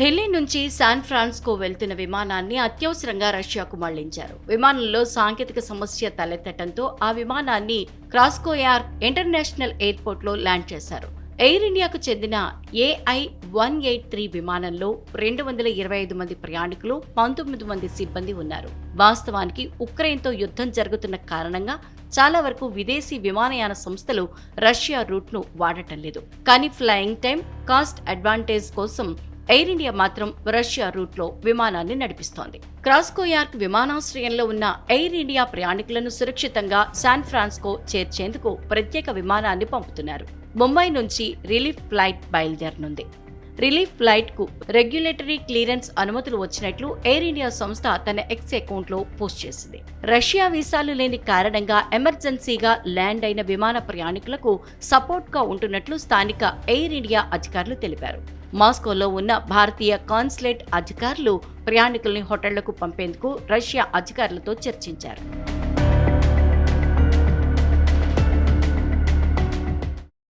ఢిల్లీ నుంచి శాన్ ఫ్రాన్స్కో వెళ్తున్న విమానాన్ని అత్యవసరంగా రష్యాకు మళ్ళించారు. విమానంలో సాంకేతిక సమస్య తలెత్తడంతో ఆ విమానాన్ని క్రాస్కోయార్ ఇంటర్నేషనల్ ఎయిర్పోర్ట్లో ల్యాండ్ చేశారు. ఎయిర్ ఇండియాకు చెందిన ఏఐ వన్ ఎయిట్ త్రీ విమానంలో రెండు వందల ఇరవై ఐదు మంది ప్రయాణికులు పంతొమ్మిది మంది సిబ్బంది ఉన్నారు. వాస్తవానికి ఉక్రెయిన్తో యుద్ధం జరుగుతున్న కారణంగా చాలా వరకు విదేశీ విమానయాన సంస్థలు రష్యా రూట్ను వాడటం లేదు. కానీ ఫ్లయింగ్ టైం కాస్ట్ అడ్వాంటేజ్ కోసం ఎయిర్ ఇండియా మాత్రం రష్యా రూట్లో విమానాన్ని నడిపిస్తోంది. క్రాస్కోయార్క్ విమానాశ్రయంలో ఉన్న ఎయిర్ ఇండియా ప్రయాణికులను సురక్షితంగా శాన్ ఫ్రాన్స్కో చేర్చేందుకు ప్రత్యేక విమానాన్ని పంపుతున్నారు. ముంబై నుంచి రిలీఫ్ ఫ్లైట్ బయలుదేరనుంది. రిలీఫ్ ఫ్లైట్కు రెగ్యులేటరీ క్లియరెన్స్ అనుమతులు వచ్చినట్లు ఎయిర్ ఇండియా సంస్థ తన ఎక్స్ అకౌంట్లో పోస్ట్ చేసింది. రష్యా వీసాలు లేని కారణంగా ఎమర్జెన్సీగా ల్యాండ్ అయిన విమాన ప్రయాణికులకు సపోర్ట్గా ఉంటున్నట్లు స్థానిక ఎయిర్ ఇండియా అధికారులు తెలిపారు. మాస్కోలో ఉన్న భారతీయ కాన్సులేట్ అధికారులు ప్రయాణికుల్ని హోటళ్ళకు పంపేందుకు రష్యా అధికారులతో చర్చించారు.